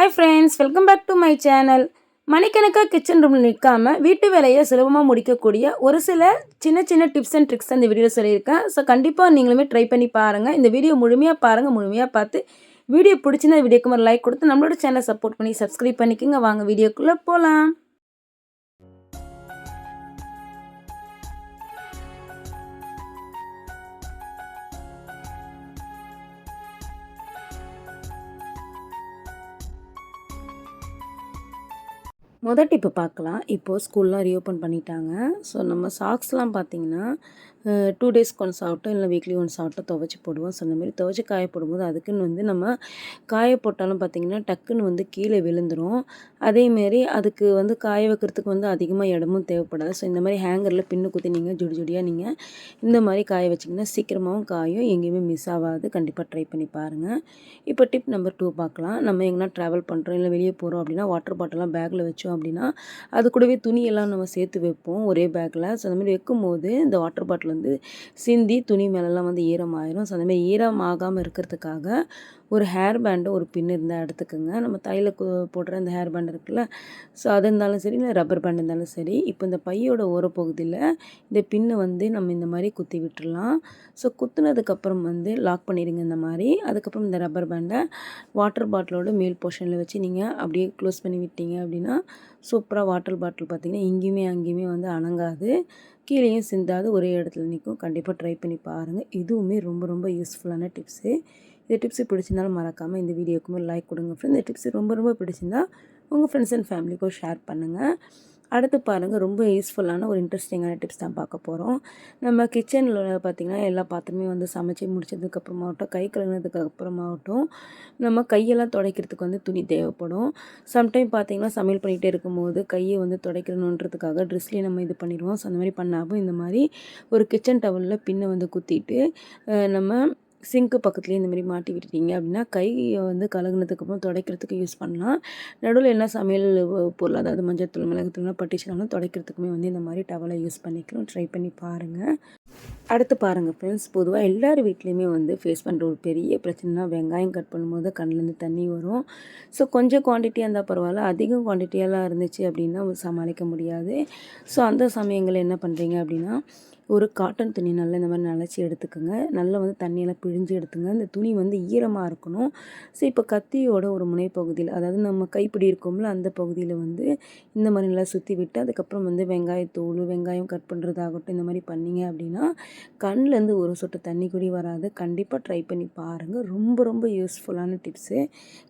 Hi friends welcome back to my channel மணிக்கணக்காக kitchen ரூமில் நிற்காமல் வீட்டு வேலையை சுலபமாக முடிக்கக்கூடிய ஒரு சில சின்ன சின்ன டிப்ஸ் அண்ட் ட்ரிக்ஸ் அந்த வீடியோ சொல்லியிருக்கேன். ஸோ கண்டிப்பாக நீங்களுமே ட்ரை பண்ணி பாருங்கள் இந்த வீடியோ முழுமையாக பாருங்கள் முழுமையாக பார்த்து வீடியோ பிடிச்சிருந்தா வீடியோக்கு ஒரு லைக் கொடுத்து நம்மளோட சேனலை சப்போர்ட் பண்ணி சப்ஸ்கிரைப் பண்ணிக்கோங்க. வாங்க வீடியோக்குள்ளே போகலாம் முதல் டிப்பு பார்க்கலாம். இப்போது ஸ்கூல்லாம் ரீஓப்பன் பண்ணிட்டாங்க. ஸோ நம்ம சாக்ஸ்லாம் பார்த்திங்கன்னா டூ டேஸ்க்கு ஒன்ஸ் ஆகட்டும் இல்லை வீக்லி ஒன்ஸ் ஆகட்டும் துவைச்சி போடுவோம் ஸோ அந்த மாதிரி துவைச்சி காய போடும்போது அதுக்குன்னு வந்து நம்ம காய போட்டாலும் பார்த்திங்கன்னா டக்குன்னு வந்து கீழே விழுந்துடும் அதேமாரி அதுக்கு வந்து காய வைக்கிறதுக்கு வந்து அதிகமாக இடமும் தேவைப்படாது. ஸோ இந்த மாதிரி ஹேங்கரில் பின்னு குத்தி நீங்கள் ஜுடி ஜுடியாக நீங்கள் இந்த மாதிரி காய வச்சிங்கன்னா சீக்கிரமாகவும் காயும் எங்கேயுமே மிஸ் ஆகாது. கண்டிப்பாக ட்ரை பண்ணி பாருங்கள் இப்போ டிப் நம்பர் டூ பார்க்கலாம். நம்ம எங்கன்னா ட்ராவல் பண்ணுறோம் இல்லை வெளியே போகிறோம் அப்படின்னா வாட்டர் பாட்டிலாம் பேக்கில் வச்சோம் அப்படின்னா அது கூடவே துணியெல்லாம் நம்ம சேர்த்து வைப்போம் ஒரே பேக்கில் ஸோ அந்த மாதிரி வைக்கும்போது இந்த வாட்டர் பாட்டில் வந்து சிந்தி துணி மேலெல்லாம் வந்து ஈரமாயிரும். ஸோ அந்தமாதிரி ஈரமாகாமல் இருக்கிறதுக்காக ஒரு ஹேர் பேண்டு ஒரு பின் இருந்தால் எடுத்துக்கோங்க. நம்ம தையில் போடுற அந்த ஹேர் பேண்ட் இருக்குல்ல. ஸோ அது இருந்தாலும் சரி இல்லை ரப்பர் பேண்ட் இருந்தாலும் சரி இப்போ இந்த பையோட ஓரப்பகுதியில் இந்த பின்னை வந்து நம்ம இந்த மாதிரி குத்தி விட்டுடலாம் ஸோ குத்துனதுக்கப்புறம் வந்து லாக் பண்ணிடுங்க இந்த மாதிரி. அதுக்கப்புறம் இந்த ரப்பர் பேண்டை வாட்டர் பாட்டிலோட மேல் போர்ஷனில் வச்சு நீங்கள் அப்படியே க்ளோஸ் பண்ணி விட்டீங்க அப்படின்னா சூப்பராக வாட்டர் பாட்டில் பார்த்திங்கன்னா இங்கேயுமே அங்கேயுமே வந்து அணங்காது. கீழேயும் சிந்தாது ஒரே இடத்துல நிற்கும். கண்டிப்பாக ட்ரை பண்ணி பாருங்கள் இதுவுமே ரொம்ப ரொம்ப யூஸ்ஃபுல்லான டிப்ஸு இந்த டிப்ஸு பிடிச்சிருந்தாலும் மறக்காமல் இந்த வீடியோக்குமே லைக் கொடுங்க ஃப்ரெண்ட்ஸ் இந்த டிப்ஸு ரொம்ப ரொம்ப பிடிச்சிருந்தா உங்கள் ஃப்ரெண்ட்ஸ் அண்ட் ஃபேமிலிக்கும் ஷேர் பண்ணுங்கள் அடுத்து பாருங்கள் ரொம்ப யூஸ்ஃபுல்லான ஒரு இன்ட்ரெஸ்டிங்கான டிப்ஸ் தான் பார்க்க போகிறோம் நம்ம கிச்சனில் பார்த்திங்கன்னா எல்லா பாத்திரமே வந்து சமைச்சு முடிச்சதுக்கப்புறமாகட்டும் கை கழுவினதுக்கு அப்புறமாகட்டும் நம்ம கையெல்லாம் துடைக்கிறதுக்கு வந்து துணி தேவைப்படும். சம்டைம் பார்த்திங்கன்னா சமையல் பண்ணிகிட்டே இருக்கும்போது கையை வந்து துடைக்கணுன்றதுக்காக ட்ரெஸ்லேயே நம்ம இது பண்ணிடுவோம். ஸோ அந்த மாதிரி பண்ணாமல் இந்த மாதிரி ஒரு கிச்சன் டவலில் பின்னை வந்து குத்திட்டு நம்ம சிங்க்கு பக்கத்துலேயே இந்த மாதிரி மாட்டி விட்டுட்டீங்க அப்படின்னா கையை வந்து கலகுனதுக்கப்புறம் துடைக்கிறதுக்கு யூஸ் பண்ணலாம். நடுவில் என்ன சமையல் பொருள் அதாவது மஞ்சத்தூள் மிளகுத்தூள்லாம் பட்டிச்சுனாலும் துடைக்கிறதுக்குமே வந்து இந்த மாதிரி டவலை யூஸ் பண்ணிக்கலாம். ட்ரை பண்ணி பாருங்கள் அடுத்து பாருங்கள் ஃப்ரெண்ட்ஸ் பொதுவாக எல்லார் வீட்லேயுமே வந்து ஃபேஸ் பண்ணுற ஒரு பெரிய பிரச்சனைனா வெங்காயம் கட் பண்ணும்போது கண்ணிலேருந்து தண்ணி வரும். ஸோ கொஞ்சம் குவான்டிட்டியாக இருந்தால் பரவாயில்ல. அதிகம் குவான்டிட்டியெல்லாம் இருந்துச்சு அப்படின்னா சமாளிக்க முடியாது. ஸோ அந்த சமயங்களில் என்ன பண்ணுறீங்க அப்படின்னா ஒரு காட்டன் துணி நல்லா இந்த மாதிரி நனைச்சி எடுத்துக்கோங்க. நல்லா வந்து தண்ணியெல்லாம் பிழிஞ்சு எடுத்துங்க. இந்த துணி வந்து ஈரமாக இருக்கணும். ஸோ இப்போ கத்தியோட ஒரு முனைப்பகுதியில் அதாவது நம்ம கைப்பிடி இருக்கோம்ல அந்த பகுதியில் வந்து இந்த மாதிரி நல்லா சுற்றி விட்டு அதுக்கப்புறம் வந்து வெங்காயத்தோல் வெங்காயம் கட் பண்ணுறதாகட்டும் இந்த மாதிரி பண்ணிங்க அப்படின்னா கண்ணிலேருந்து ஒரு சொட்டு தண்ணி குடி வராது. கண்டிப்பாக ட்ரை பண்ணி பாருங்கள் ரொம்ப ரொம்ப யூஸ்ஃபுல்லான டிப்ஸு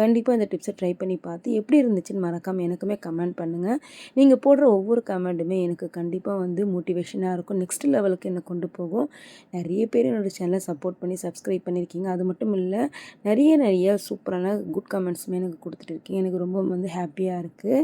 கண்டிப்பாக இந்த டிப்ஸை ட்ரை பண்ணி பார்த்து எப்படி இருந்துச்சுன்னு மறக்காமல் எனக்குமே கமெண்ட் பண்ணுங்கள் நீங்கள் போடுற ஒவ்வொரு கமெண்ட்டுமே எனக்கு கண்டிப்பாக வந்து மோட்டிவேஷனாக இருக்கும். நெக்ஸ்ட் லெவலுக்கு என்னை கொண்டு போகும். நிறைய பேர் என்னோடய சேனலை சப்போர்ட் பண்ணி சப்ஸ்கிரைப் பண்ணியிருக்கீங்க. அது மட்டும் இல்லை நிறைய நிறைய சூப்பரான குட் கமெண்ட்ஸுமே எனக்கு கொடுத்துட்டு இருக்கீங்க எனக்கு ரொம்ப வந்து ஹாப்பியாக இருக்குது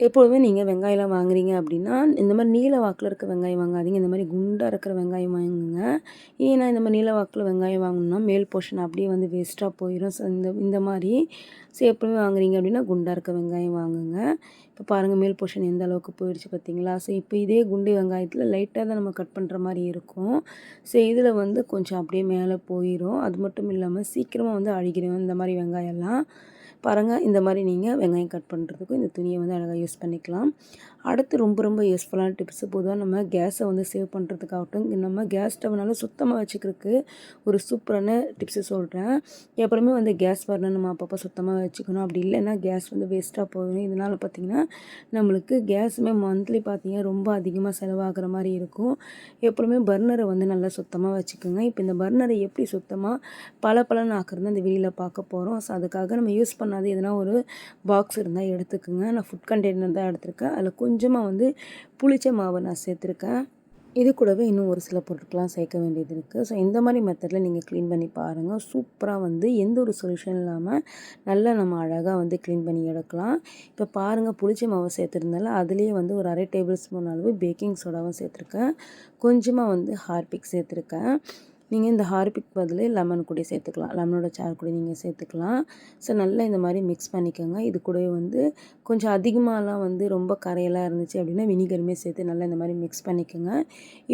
எப்பொழுதுமே நீங்கள் வெங்காயம்லாம் வாங்குறீங்க அப்படின்னா இந்த மாதிரி நீல வாக்கில் இருக்க வெங்காயம் வாங்காதீங்க. இந்த மாதிரி குண்டாக இருக்கிற வெங்காயம் வாங்குங்க. ஏன்னா இந்த மாதிரி நீல வாக்கில் வெங்காயம் வாங்கணும்னா மேல் போர்ஷன் அப்படியே வந்து வேஸ்ட்டாக போயிடும் ஸோ இந்த இந்த மாதிரி ஸோ எப்பவுமே வாங்குறீங்க அப்படின்னா குண்டாக இருக்க வெங்காயம் வாங்குங்க. இப்போ பாருங்கள் மேல் போர்ஷன் எந்த அளவுக்கு போயிடுச்சு பார்த்தீங்களா? ஸோ இப்போ இதே குண்டு வெங்காயத்தில் லைட்டாக தான் நம்ம கட் பண்ணுற மாதிரி இருக்கும். ஸோ இதில் வந்து கொஞ்சம் அப்படியே மேலே போயிடும் அது மட்டும் இல்லாமல் சீக்கிரமாக வந்து அழிக்கிறோம் இந்த மாதிரி வெங்காயம்லாம். பாருங்கள் இந்த மாதிரி நீங்கள் வெங்காயம் கட் பண்ணுறதுக்கும் இந்த துணியை வந்து அழகாக யூஸ் பண்ணிக்கலாம். அடுத்து ரொம்ப ரொம்ப யூஸ்ஃபுல்லான டிப்ஸு பொதுவாக நம்ம கேஸை வந்து சேவ் பண்ணுறதுக்காகட்டும் நம்ம கேஸ் ஸ்டவ்னால சுத்தமாக வச்சுக்கிறதுக்கு ஒரு சூப்பரான டிப்ஸு சொல்கிறேன் எப்பவுமே வந்து கேஸ் வரணும் நம்ம அப்பப்போ சுத்தமாக வச்சுக்கணும். அப்படி இல்லைன்னா கேஸ் வந்து வேஸ்ட்டாக போயிடும் இதனால் பார்த்திங்கன்னா நம்மளுக்கு கேஸுமே மந்த்லி பார்த்திங்கன்னா ரொம்ப அதிகமாக செலவாகிற மாதிரி இருக்கும். எப்பவுமே பர்னரை வந்து நல்லா சுத்தமாக வச்சுக்கோங்க. இப்போ இந்த பர்னரை எப்படி சுத்தமாக பல பலன் ஆக்குறது அந்த வெளியில் பார்க்க போகிறோம் ஸோ அதுக்காக நம்ம யூஸ் பண்ணாத எதனா ஒரு பாக்ஸ் இருந்தால் எடுத்துக்கோங்க. நான் ஃபுட் கண்டெய்னர் தான் எடுத்திருக்கேன். அதில் கொஞ்சமாக வந்து புளிச்ச மாவை நான் சேர்த்துருக்கேன். இது கூடவே இன்னும் ஒரு சில பொருட்கள்லாம் சேர்க்க வேண்டியது இருக்குது ஸோ இந்த மாதிரி மெத்தடில் நீங்கள் க்ளீன் பண்ணி பாருங்கள் சூப்பராக வந்து எந்த ஒரு சொல்யூஷன் இல்லாமல் நல்லா நம்ம அழகாக வந்து க்ளீன் பண்ணி எடுக்கலாம். இப்போ பாருங்கள் புளிச்ச மாவு சேர்த்துருந்தால அதுலேயே வந்து ஒரு அரை டேபிள் ஸ்பூன் அளவு பேக்கிங் சோடாவும் சேர்த்துருக்கேன். கொஞ்சமாக வந்து ஹார்பிக் சேர்த்துருக்கேன். நீங்கள் இந்த ஹார்பிக் பதில் லெமன் கூட சேர்த்துக்கலாம். லெமனோட சார் கூட நீங்கள் சேர்த்துக்கலாம். ஸோ நல்லா இந்த மாதிரி மிக்ஸ் பண்ணிக்கோங்க. இது கூடவே வந்து கொஞ்சம் அதிகமாகலாம் வந்து ரொம்ப கரையெல்லாம் இருந்துச்சு அப்படின்னா வினிகருமே சேர்த்து நல்லா இந்த மாதிரி மிக்ஸ் பண்ணிக்கோங்க.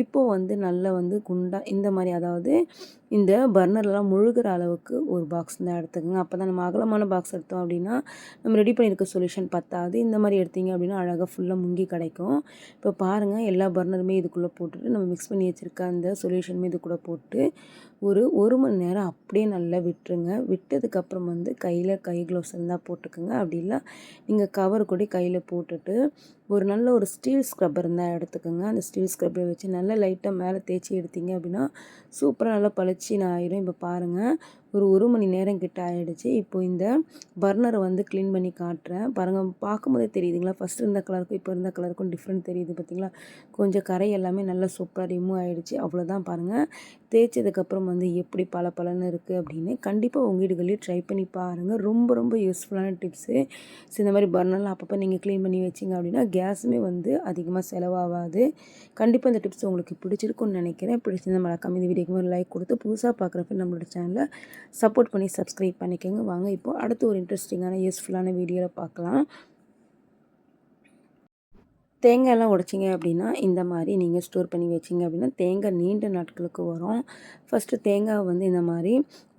இப்போது வந்து நல்லா வந்து குண்டாக இந்த மாதிரி அதாவது இந்த பர்னர்லாம் முழுகிற அளவுக்கு ஒரு பாக்ஸ் தான் எடுத்துக்கோங்க. அப்போ தான் நம்ம அகலமான பாக்ஸ் எடுத்தோம் அப்படின்னா நம்ம ரெடி பண்ணியிருக்க சொல்யூஷன் பத்தாது. இந்த மாதிரி எடுத்தீங்க அப்படின்னா அழகாக ஃபுல்லாக முங்கி கிடைக்கும். இப்போ பாருங்கள் எல்லா பர்னருமே இதுக்குள்ளே போட்டுட்டு நம்ம மிக்ஸ் பண்ணி வச்சுருக்க அந்த சொல்யூஷனுமே இது கூட போட்டு ஒரு ஒரு மணி நேரம் அப்படியே நல்லா விட்டுருங்க. விட்டதுக்கப்புறம் வந்து கையில் கை க்ளவுஸ் இருந்தால் போட்டுக்கோங்க. அப்படி இல்லை நீங்கள் கவர் கூட கையில் போட்டுட்டு ஒரு நல்ல ஒரு ஸ்டீல் ஸ்க்ரப்பர் இருந்தால் எடுத்துக்கோங்க. அந்த ஸ்டீல் ஸ்க்ரப்பரை வச்சு நல்லா லைட்டாக மேலே தேய்ச்சி எடுத்தீங்க அப்படின்னா சூப்பராக நல்லா பளிச்சின்னு ஆயிரும். இப்போ பாருங்கள் ஒரு ஒரு மணி நேரம் கிட்ட ஆகிடுச்சு இப்போ இந்த பர்னரை வந்து க்ளீன் பண்ணி காட்டுறேன். பாருங்கள் பார்க்கும்போதே தெரியுதுங்களா? ஃபஸ்ட்டு இருந்த கலருக்கும் இப்போ இருந்த கலருக்கும் டிஃப்ரெண்ட் தெரியுது பார்த்தீங்களா கொஞ்சம் கரை எல்லாமே நல்லா சூப்பராக ரிமூவ் ஆகிடுச்சு அவ்வளோதான் பாருங்கள் தேய்ச்சதுக்கப்புறம் வந்து எப்படி பல பலன்னு இருக்குது அப்படின்னு கண்டிப்பாக உங்கள் வீடுகளையும் ட்ரை பண்ணி பாருங்கள் ரொம்ப ரொம்ப யூஸ்ஃபுல்லான டிப்ஸு ஸோ இந்த மாதிரி பர்னர்லாம் அப்பப்போ நீங்கள் க்ளீன் பண்ணி வச்சிங்க அப்படின்னா கேஸுமே வந்து அதிகமாக செலவாகாது. கண்டிப்பாக இந்த டிப்ஸ் உங்களுக்கு பிடிச்சிருக்குன்னு நினைக்கிறேன். பிடிச்சிருந்த மறக்காம இந்த வீடியோக்கு ஒரு லைக் கொடுத்து புதுசாக பார்க்குறப்ப நம்மளோட சேனலை சப்போர்ட் பண்ணி சப்ஸ்கிரைப் பண்ணிக்கோங்க. வாங்க இப்போது அடுத்து ஒரு இன்ட்ரெஸ்டிங்கான யூஸ்ஃபுல்லான வீடியோவில் பார்க்கலாம். தேங்காயெல்லாம் உடைச்சிங்க அப்படின்னா இந்த மாதிரி நீங்கள் ஸ்டோர் பண்ணி வச்சிங்க அப்படின்னா தேங்காய் நீண்ட நாட்களுக்கு வரும். ஃபஸ்ட்டு தேங்காய் வந்து இந்த மாதிரி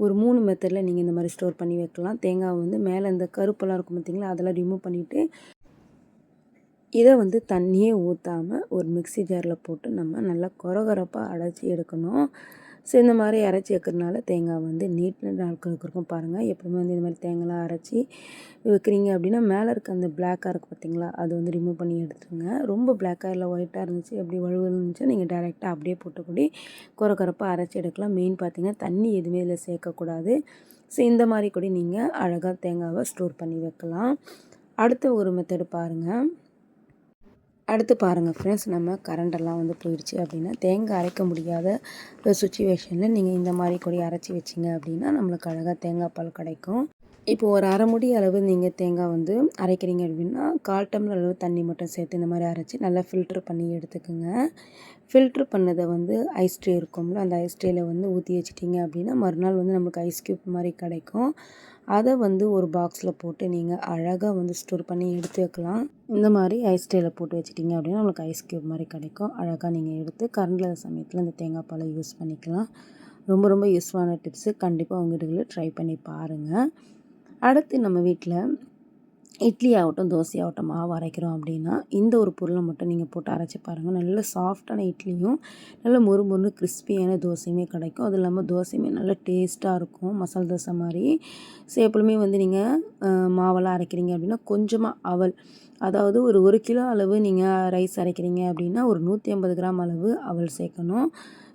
ஒரு மூணு மெத்தடில் நீங்கள் இந்த மாதிரி ஸ்டோர் பண்ணி வைக்கலாம். தேங்காய் வந்து மேலே இந்த கருப்பெல்லாம் இருக்கும் பார்த்திங்களா அதெல்லாம் ரிமூவ் பண்ணிவிட்டு இதை வந்து தண்ணியே ஊற்றாமல் ஒரு மிக்சி ஜாரில் போட்டு நம்ம நல்லா கொரகொரப்பாக அடைச்சி எடுக்கணும். ஸோ இந்த மாதிரி அரைச்சி வைக்கிறதுனால தேங்காய் வந்து நீட் நாட்களுக்கு இருக்கும் பாருங்கள் எப்பவுமே வந்து இந்த மாதிரி தேங்காய்லாம் அரைச்சி வைக்கிறீங்க அப்படின்னா மேலே இருக்க அந்த பிளாக்காக இருக்குது பார்த்தீங்களா அது வந்து ரிமூவ் பண்ணி எடுத்துருங்க. ரொம்ப பிளாக்காக இல்லை ஒயிட்டாக இருந்துச்சு அப்படி வழுவு இருந்துச்சு நீங்கள் டேரெக்டாக அப்படியே போட்டுக்கூடி குறை குறப்பாக அரைச்சி எடுக்கலாம். மெயின் பார்த்தீங்கன்னா தண்ணி எதுவுமே இதில் சேர்க்கக்கூடாது. ஸோ இந்த மாதிரி கூட நீங்கள் அழகாக தேங்காவை ஸ்டோர் பண்ணி வைக்கலாம். அடுத்த ஒரு மெத்தடு பாருங்கள் அடுத்து பாருங்கள் ஃப்ரெண்ட்ஸ் நம்ம கரண்டெல்லாம் வந்து போயிடுச்சு அப்படின்னா தேங்காய் அரைக்க முடியாத சுச்சுவேஷனில் நீங்கள் இந்த மாதிரி கொடி அரைச்சி வச்சிங்க அப்படின்னா நம்மளுக்கு அழகாக தேங்காய் பால் கிடைக்கும். இப்போ ஒரு அரை முடி அளவு நீங்கள் தேங்காய் வந்து அரைக்கிறீங்க அப்படின்னா கால் டம்ளர் அளவு தண்ணி மட்டும் சேர்த்து இந்த மாதிரி அரைச்சி நல்லா ஃபில்ட்ரு பண்ணி எடுத்துக்கோங்க. ஃபில்ட்ரு பண்ணதை வந்து ஐஸ் ட்ரே இருக்கும்ல அந்த ஐஸ் ட்ரேயில் வந்து ஊற்றி வச்சிட்டிங்க அப்படின்னா மறுநாள் வந்து நம்மளுக்கு ஐஸ் க்யூப் மாதிரி கிடைக்கும். அதை வந்து ஒரு பாக்ஸில் போட்டு நீங்கள் அழகாக வந்து ஸ்டோர் பண்ணி எடுத்து வைக்கலாம். இந்த மாதிரி ஐஸ் ட்ரேயில் போட்டு வச்சிட்டிங்க அப்படின்னா நம்மளுக்கு ஐஸ் க்யூப் மாதிரி கிடைக்கும். அழகாக நீங்கள் எடுத்து கரண்டில் சமயத்தில் இந்த தேங்காய் பாலை யூஸ் பண்ணிக்கலாம். ரொம்ப ரொம்ப யூஸ்ஃபுல்லான டிப்ஸு கண்டிப்பாக உங்கள் வீடுகளில் ட்ரை பண்ணி பாருங்கள் அடுத்து நம்ம வீட்டில் இட்லி ஆகட்டும் தோசை ஆகட்டும் மாவு அரைக்கிறோம் அப்படின்னா இந்த ஒரு பொருளை மட்டும் நீங்கள் போட்டு அரைச்சி பாருங்கள் நல்ல சாஃப்டான இட்லியும் நல்ல மொறு மொறு கிறிஸ்பியான தோசையுமே கிடைக்கும். அது இல்லாமல் தோசையுமே நல்ல டேஸ்ட்டாக இருக்கும். மசால் தோசை மாதிரி. ஸோ எப்பவுமே வந்து நீங்கள் மாவெல்லாம் அரைக்கிறீங்க அப்படின்னா கொஞ்சமாக அவல். அதாவது ஒரு ஒரு கிலோ அளவு நீங்கள் ரைஸ் அரைக்கிறீங்க அப்படின்னா ஒரு நூற்றி ஐம்பது கிராம் அளவு அவல் சேர்க்கணும்.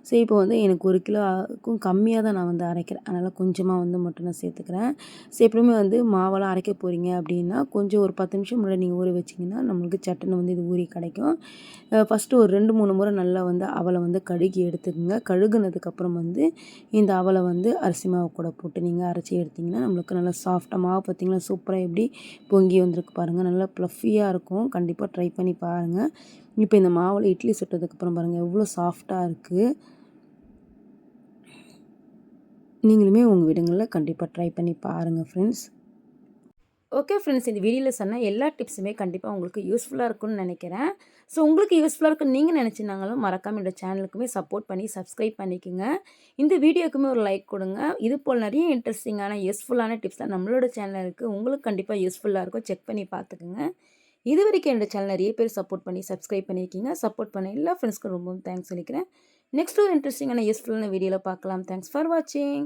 ஸோ இப்போ வந்து எனக்கு ஒரு கிலோக்கும் கம்மியாக தான் நான் வந்து அரைக்கிறேன். அதனால் கொஞ்சமாக வந்து மட்டும் நான் சேர்த்துக்கிறேன். ஸோ எப்பவுமே வந்து மாவெல்லாம் அரைக்க போகிறீங்க அப்படின்னா கொஞ்சம் ஒரு பத்து நிமிஷம் முன்னாடி நீங்கள் ஊற வச்சிங்கன்னா நம்மளுக்கு சட்டுன்னு வந்து இது ஊறி கிடைக்கும். ஃபஸ்ட்டு ஒரு ரெண்டு மூணு முறை நல்லா வந்து அவளை வந்து கழுகி எடுத்துக்கோங்க. கழுகுனதுக்கப்புறம் வந்து இந்த அவளை வந்து அரிசி மாவு கூட போட்டு நீங்கள் அரைச்சி எடுத்திங்கன்னா நம்மளுக்கு நல்லா சாஃப்டாக மாவு பார்த்திங்கன்னா சூப்பராக எப்படி பொங்கி வந்திருக்கு பாருங்கள் நல்லா ப்ளஃபியாக இருக்கும். கண்டிப்பாக ட்ரை பண்ணி பாருங்கள் இப்போ இந்த மாவில் இட்லி சுட்டதுக்கப்புறம் பாருங்கள் எவ்வளோ சாஃப்டாக இருக்குது நீங்களுமே உங்கள் வீடுங்களில் கண்டிப்பாக ட்ரை பண்ணி பாருங்கள் ஃப்ரெண்ட்ஸ் ஓகே ஃப்ரெண்ட்ஸ் இந்த வீடியோவில் சொன்ன எல்லா டிப்ஸுமே கண்டிப்பாக உங்களுக்கு யூஸ்ஃபுல்லாக இருக்கும்னு நினைக்கிறேன். ஸோ உங்களுக்கு யூஸ்ஃபுல்லாக இருக்குன்னு நீங்கள் நினச்சிருந்தாங்களும் மறக்காமல் இந்த சேனலுக்குமே சப்போர்ட் பண்ணி சப்ஸ்கிரைப் பண்ணிக்கோங்க. இந்த வீடியோக்குமே ஒரு லைக் கொடுங்க. இது போல் நிறைய இன்ட்ரெஸ்டிங்கான யூஸ்ஃபுல்லான டிப்ஸ் தான் நம்மளோட சேனல் இருக்குது உங்களுக்கு கண்டிப்பாக யூஸ்ஃபுல்லாக இருக்கும். செக் பண்ணி பார்த்துக்குங்க. இது வரைக்கும் என்னோடய சேனல் நிறைய பேர் சப்போர்ட் பண்ணி சப்ஸ்கிரைப் பண்ணியிருக்கீங்க. சப்போர்ட் பண்ண எல்லா ஃப்ரெண்ட்ஸ்க்கும் ரொம்பவும் தேங்க்ஸ் சொல்லிக்கிறேன். நெக்ஸ்ட் ஒரு இன்ட்ரெஸ்டிங்கான யூஸ்ஃபுல்லான வீடியோவில் பார்க்கலாம். தேங்க்ஸ் ஃபார் வாட்சிங்